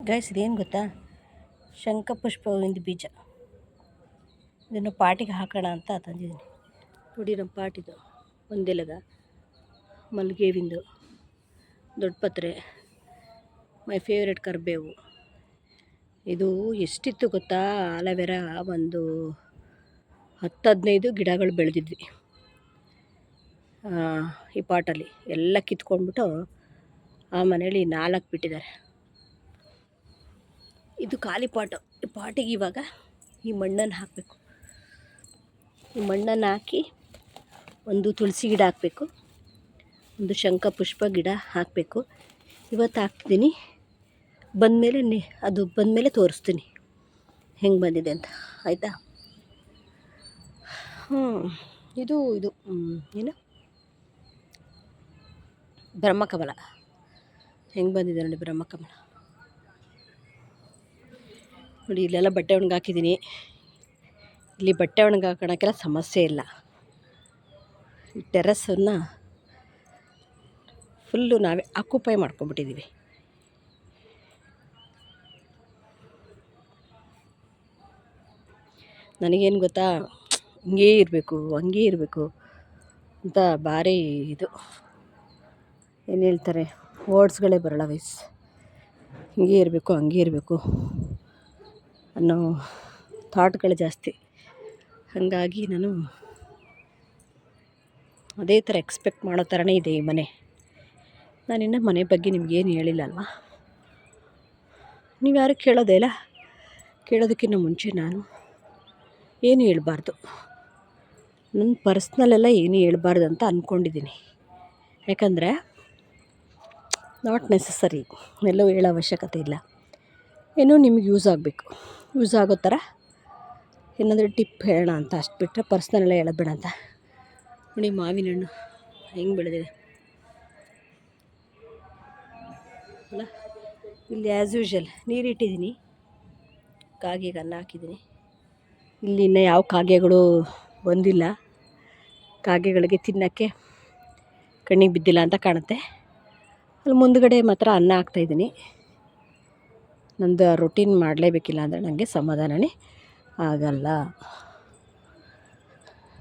Guys ಇದೇನು ಗೊತ್ತಾ? ಶಂಖಪುಷ್ಪ ಹೂವಿಂದ ಬೀಜ. ಇದನ್ನು ಪಾಟಿಗೆ ಹಾಕೋಣ ಅಂತ ತಂದಿದ್ದೀನಿ. ನೋಡಿ ನಮ್ಮ ಪಾಟಿದು ಒಂದೆಲಗ ಮಲ್ಲಿಗೆ ಹೂವಿಂದು ದೊಡ್ಡ ಪತ್ರೆ. ಮೈ ಫೇವ್ರೆಟ್ ಕರಿಬೇವು. ಇದು ಎಷ್ಟಿತ್ತು ಗೊತ್ತಾ? ಅಲವೆರಾ ಒಂದು ಹತ್ತು ಹದಿನೈದು ಗಿಡಗಳು ಬೆಳೆದಿದ್ವಿ. ಈ ಪಾಟಲ್ಲಿ ಎಲ್ಲ ಕಿತ್ಕೊಂಡ್ಬಿಟ್ಟು ಆ ಮನೇಲಿ ನಾಲ್ಕು ಬಿಟ್ಟಿದ್ದಾರೆ. ಇದು ಖಾಲಿ ಪಾಟು ಈ ಪಾಟಿಗೆ ಇವಾಗ ಈ ಮಣ್ಣನ್ನು ಹಾಕಬೇಕು. ಈ ಮಣ್ಣನ್ನು ಹಾಕಿ ಒಂದು ತುಳಸಿ ಗಿಡ ಹಾಕಬೇಕು. ಒಂದು ಶಂಕ ಪುಷ್ಪ ಗಿಡ ಹಾಕಬೇಕು. ಇವತ್ತು ಹಾಕ್ತೀನಿ. ಬಂದಮೇಲೆ ನಿ, ಅದು ಬಂದಮೇಲೆ ತೋರಿಸ್ತೀನಿ. ಹೆಂಗೆ ಬಂದಿದೆ ಅಂತ. ಆಯಿತಾ? ಹ್ಞೂ ಇದು ಇದು ಏನು? ಬ್ರಹ್ಮಕಮಲ. ಹೆಂಗೆ ಬಂದಿದೆ ನೋಡಿ ಬ್ರಹ್ಮಕಮಲ. ನೋಡಿ, ಇಲ್ಲೆಲ್ಲ ಬಟ್ಟೆ ಒಣಗಿ ಹಾಕಿದ್ದೀನಿ. ಇಲ್ಲಿ ಬಟ್ಟೆ ಒಣಗಿ ಹಾಕೋಣಕ್ಕೆಲ್ಲ ಸಮಸ್ಯೆ ಇಲ್ಲ. ಈ ಟೆರಸನ್ನು ಫುಲ್ಲು ನಾವೇ ಆಕ್ಯುಪೈ ಮಾಡ್ಕೊಂಬಿಟ್ಟಿದ್ದೀವಿ ನನಗೇನು ಗೊತ್ತಾ? ಹಿಂಗೇ ಇರಬೇಕು, ಹಂಗೇ ಇರಬೇಕು ಅಂತ ಭಾರಿ ಇದು. ಏನು ಹೇಳ್ತಾರೆ? ವರ್ಡ್ಸ್ಗಳೇ ಬರೋಲ್ಲ ವಯಸ್ಸು ಹಿಂಗೆ ಇರಬೇಕು, ಹಂಗೆ ಇರಬೇಕು. ಅನ್ನೋ ಥಾಟ್ಗಳು ಜಾಸ್ತಿ. ಹಾಗಾಗಿ ನಾನು ಅದೇ ಥರ ಎಕ್ಸ್ಪೆಕ್ಟ್ ಮಾಡೋ ಥರನೇ ಇದೆ ಈ ಮನೆ. ನಾನಿನ್ನು ಮನೆ ಬಗ್ಗೆ ನಿಮಗೇನು ಹೇಳಿಲ್ಲ ಅಲ್ವಾ? ನೀವು ಯಾರು ಕೇಳೋದೇ ಇಲ್ಲ. ಕೇಳೋದಕ್ಕಿಂತ ಮುಂಚೆ ನಾನು ಏನು ಹೇಳಬಾರ್ದು. ನನ್ನ ಪರ್ಸ್ನಲೆಲ್ಲ ಏನು ಹೇಳಬಾರ್ದು ಅಂತ ಅಂದ್ಕೊಂಡಿದ್ದೀನಿ ಯಾಕಂದರೆ ನಾಟ್ ನೆಸಸರಿ ಎಲ್ಲೂ ಹೇಳೋ ಅವಶ್ಯಕತೆ ಇಲ್ಲ. ಏನೋ ನಿಮ್ಗೆ ಯೂಸ್ ಆಗಬೇಕು. ಯೂಸ್ ಆಗೋ ಥರ. ಏನಾದರೂ ಟಿಪ್ ಹೇಳೋಣ ಅಂತ ಅಷ್ಟು ಬಿಟ್ಟರೆ ಪರ್ಸ್ನಲ್ಲೆಲ್ಲ ಹೇಳೋದು ಬೇಡ ಅಂತ. ನೋಡಿ ಮಾವಿನ ಹಣ್ಣು ಹೆಂಗೆ ಬೆಳೆದಿದೆ. ಅಲ್ಲ, ಇಲ್ಲಿ ಆ್ಯಸ್ ಯೂಶ್ವಲ್ ನೀರಿಟ್ಟಿದ್ದೀನಿ ಕಾಗೆಗೆ ಅನ್ನ ಹಾಕಿದ್ದೀನಿ. ಇಲ್ಲಿ ಇನ್ನೂ ಯಾವ ಕಾಗೆಗಳು ಬಂದಿಲ್ಲ. ಕಾಗೆಗಳಿಗೆ ತಿನ್ನೋಕ್ಕೆ ಕಣ್ಣಿಗೆ ಬಿದ್ದಿಲ್ಲ ಅಂತ ಕಾಣುತ್ತೆ. ಅಲ್ಲಿ ಮುಂದುಗಡೆ ಮಾತ್ರ ಅನ್ನ ಹಾಕ್ತಾಯಿದ್ದೀನಿ ನಂದು ರೊಟೀನ್ ಮಾಡಲೇಬೇಕಿಲ್ಲ ಅಂದರೆ ನನಗೆ ಸಮಾಧಾನವೇ ಆಗಲ್ಲ.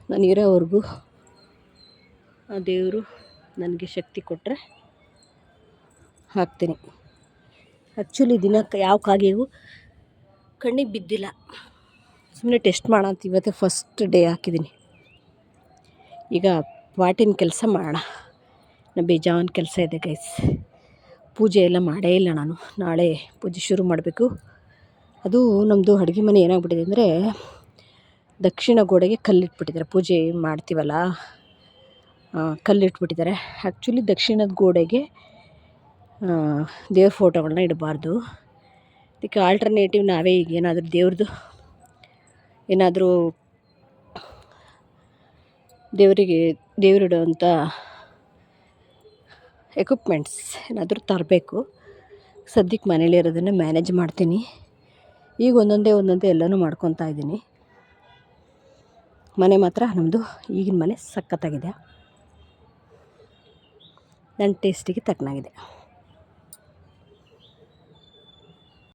ನಾನು ಇರೋವರೆಗೂ ಆ ದೇವರು ನನಗೆ ಶಕ್ತಿ ಕೊಟ್ಟರೆ ಹಾಕ್ತೀನಿ. ಆ್ಯಕ್ಚುಲಿ ದಿನಕ್ಕೆ ಯಾವ ಕಾಗೆಗೂ ಕಣ್ಣಿಗೆ ಬಿದ್ದಿಲ್ಲ. ಸುಮ್ಮನೆ ಟೆಸ್ಟ್ ಮಾಡೋಂತ ಇವತ್ತೇ ಫಸ್ಟ್ ಡೇ ಹಾಕಿದ್ದೀನಿ. ಈಗ ಪಾಟಿನ ಕೆಲಸ ಮಾಡೋಣ. ನಮ್ಮ ಬೇಜಾನ್ ಕೆಲಸ ಇದೆ ಗೈಸ್ ಪೂಜೆ ಎಲ್ಲ ಮಾಡೇ ಇಲ್ಲ ನಾನು. ನಾಳೆ ಪೂಜೆ ಶುರು ಮಾಡಬೇಕು. ಅದು ನಮ್ಮದು ಅಡುಗೆ ಮನೆ ಏನಾಗ್ಬಿಟ್ಟಿದೆ ಅಂದರೆ ದಕ್ಷಿಣ ಗೋಡೆಗೆ ಕಲ್ಲಿಟ್ಬಿಟ್ಟಿದ್ದಾರೆ. ಪೂಜೆ ಮಾಡ್ತೀವಲ್ಲ ಕಲ್ಲಿಟ್ಬಿಟ್ಟಿದ್ದಾರೆ. ಆ್ಯಕ್ಚುಲಿ ದಕ್ಷಿಣದ ಗೋಡೆಗೆ ದೇವ್ರ ಫೋಟೋಗಳನ್ನ ಇಡಬಾರ್ದು. ಅದಕ್ಕೆ ಆಲ್ಟರ್ನೇಟಿವ್ ನಾವೇ ಈಗ ಏನಾದರೂ ದೇವ್ರದ್ದು ಏನಾದರೂ ದೇವರಿಗೆ ದೇವರಿಡುವಂಥ ಎಕ್ವಿಪ್ಮೆಂಟ್ಸ್ ಏನಾದರೂ ತರಬೇಕು. ಸದ್ಯಕ್ಕೆ ಮನೇಲಿರೋದನ್ನು ಮ್ಯಾನೇಜ್ ಮಾಡ್ತೀನಿ. ಈಗ ಒಂದೊಂದೇ ಒಂದೊಂದೇ ಎಲ್ಲನೂ ಮಾಡ್ಕೊತಾ ಇದ್ದೀನಿ. ಮನೆ ಮಾತ್ರ ನಮ್ಮದು ಈಗಿನ ಮನೆ ಸಖತ್ತಾಗಿದೆ. ನನ್ನ ಟೇಸ್ಟಿಗೆ ತಕ್ಕನಾಗಿದೆ.